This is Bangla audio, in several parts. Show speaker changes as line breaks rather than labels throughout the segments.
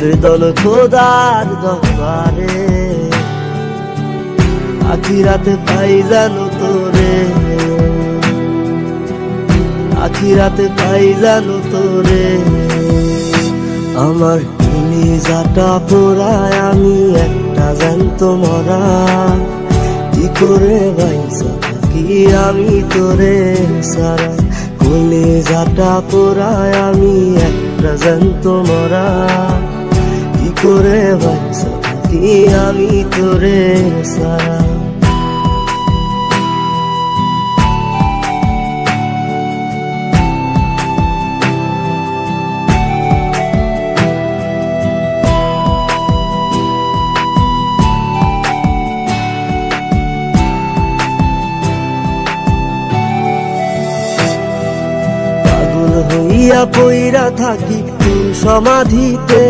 আবেদন খোদার দরবারে। আখিরাতে পাই জানো তোরে। আখিরাতে পাই জানো তোরে। আমার যাটা পোড়ায় আমি একটা জ্যান্ত মরা। কি করে বাইসা কি আমি তোরে সারা। কলে যাটা পোড়ায় আমি একটা জ্যান্ত মরা। করে আমি তোরে সারা হইয়া পইরা থাকি সমাধিতে।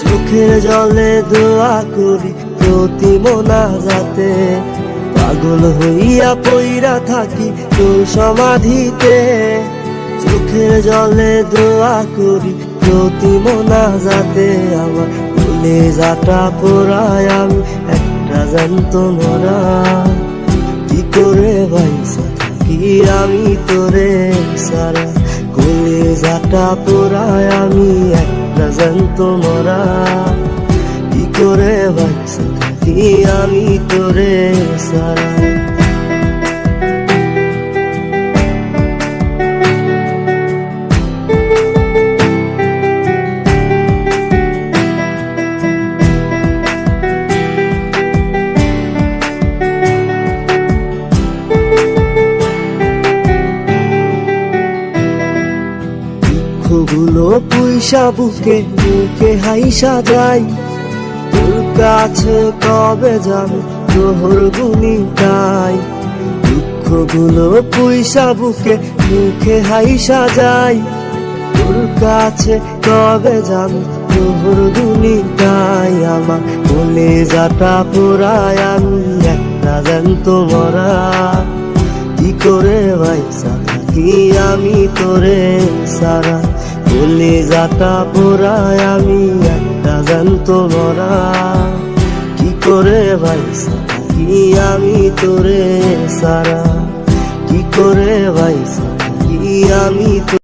চোখের জলে দোয়া করি প্রতি মোনা যাতে পাগল হইয়া পইরা থাকি তোর সমাধিতে। চোখের জলে দোয়া করি প্রতি মোনা যাতে আমার ভুলে যাটা পোড়ায় আমি, একটা জানত মরা। কি করে বাইসা থাকি আমি তোরে সারা? কোলে যাটা পোড়ায় আমি একটা জানত মরা। কি করে থাকি আমি তোরে সারা দুঃখগুলো পুইসা বুকে বুকে হাইসা যাই তোর কাছে কবে যাবে তোহর গুনি তাই দুঃখগুলো পুইসা বুকে মুখে হাইসা যাই তোর কাছে কবে যাবে তোহর গুনি তাই আমার বলে যাটা পোড়ায় আমি একটা জ্যান্ত মরা। কি করে ভাইসা থাকি আমি তোরে সারা? বলে যাতা পোড়ায় আমি একটা জানত মরা কি করে ভাই কি আমি তোরে সারা? কি করে ভাই কি আমি তো